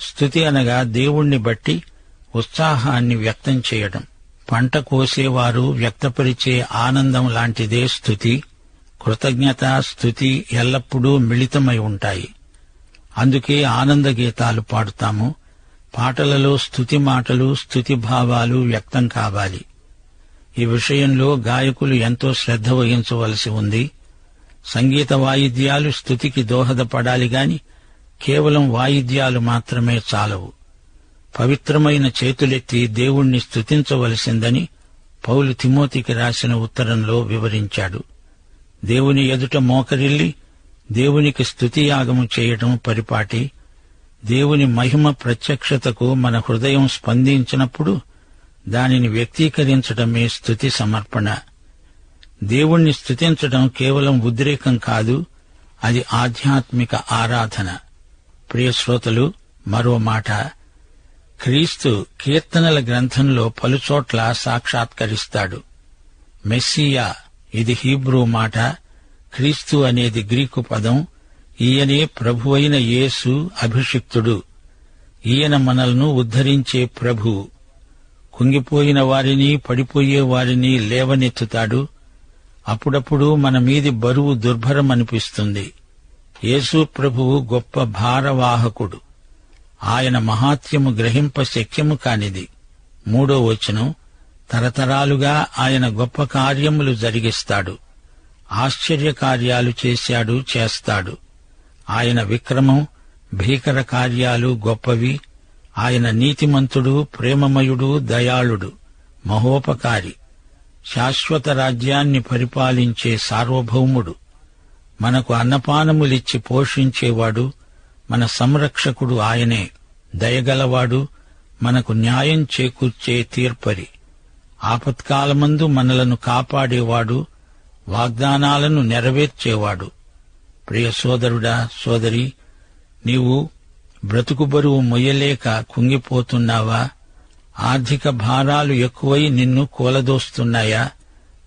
స్థుతి అనగా దేవుణ్ణి బట్టి ఉత్సాహాన్ని వ్యక్తం చేయడం. పంట కోసేవారు వ్యక్తపరిచే ఆనందం లాంటిదే స్థుతి. కృతజ్ఞత స్థుతి ఎల్లప్పుడూ మిళితమై ఉంటాయి. అందుకే ఆనంద గీతాలు పాడుతాము. పాటలలో స్థుతి మాటలు స్థుతి భావాలు వ్యక్తం కావాలి. ఈ విషయంలో గాయకులు ఎంతో శ్రద్ధ వహించవలసి ఉంది. సంగీత వాయిద్యాలు స్థుతికి దోహదపడాలి గాని కేవలం వాయిద్యాలు మాత్రమే చాలవు. పవిత్రమైన చేతులెత్తి దేవుణ్ణి స్తుతించవలసిందని పౌలు తిమోతికి రాసిన ఉత్తరంలో వివరించాడు. దేవుని ఎదుట మోకరిల్లి దేవునికి స్తుతియాగము చేయటం పరిపాటి దేవుని మహిమ ప్రత్యక్షతకు మన హృదయం స్పందించినప్పుడు దానిని వ్యక్తీకరించడమే స్థుతి సమర్పణ. దేవుణ్ణి స్థుతించటం కేవలం ఉద్రేకం కాదు అది ఆధ్యాత్మిక ఆరాధన. ప్రియ శ్రోతలు మరో మాట. క్రీస్తు కీర్తనల గ్రంథంలో పలుచోట్ల సాక్షాత్కరిస్తాడు. మెస్సియా ఇది హీబ్రూ మాట. క్రీస్తు అనేది గ్రీకు పదం. ఈయనే ప్రభువైన యేసు అభిషిక్తుడు. ఈయన మనల్ను ఉద్ధరించే ప్రభు. కుంగిపోయిన వారిని పడిపోయే వారిని లేవనెత్తుతాడు. అప్పుడప్పుడు మన మీది బరువు దుర్భరం అనిపిస్తుంది యేసు ప్రభువు గొప్ప భారవాహకుడు. ఆయన మహాత్యము గ్రహింప శక్యము కానిది. మూడో వచనం తరతరాలుగా ఆయన గొప్ప కార్యములు జరిగిస్తాడు. ఆశ్చర్య కార్యాలు చేశాడు చేస్తాడు. ఆయన విక్రమం భీకర కార్యాలు గొప్పవి. ఆయన నీతిమంతుడు ప్రేమమయుడు దయాళుడు మహోపకారి. శాశ్వత రాజ్యాన్ని పరిపాలించే సార్వభౌముడు. మనకు అన్నపానములిచ్చి పోషించేవాడు మన సంరక్షకుడు ఆయనే దయగలవాడు మనకు న్యాయం చేకూర్చే తీర్పరి. ఆపత్కాలమందు మనలను కాపాడేవాడు వాగ్దానాలను నెరవేర్చేవాడు. ప్రియ సోదరుడా సోదరి నీవు బ్రతుకు బరువు మొయ్యలేక కుంగిపోతున్నావా? ఆర్థిక భారాలు ఎక్కువై నిన్ను కూలదోస్తున్నాయా?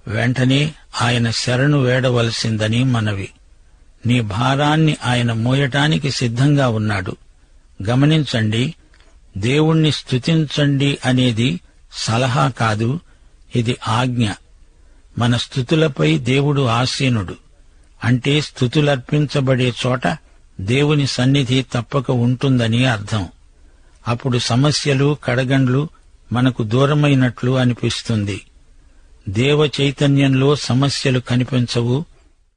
వెంటనే ఆయన శరణు వేడవలసిందని మనవి. నీ భారాన్ని ఆయన మోయటానికి సిద్ధంగా ఉన్నాడు. గమనించండి దేవుణ్ణి స్థుతించండి అనేది సలహా కాదు ఇది ఆజ్ఞ. మన స్థుతులపై దేవుడు ఆసీనుడు. అంటే స్థుతులర్పించబడే చోట దేవుని సన్నిధి తప్పక ఉంటుందని అర్థం. అప్పుడు సమస్యలు కడగండ్లు మనకు దూరమైనట్లు అనిపిస్తుంది. దేవ చైతన్యంలో సమస్యలు కనిపించవు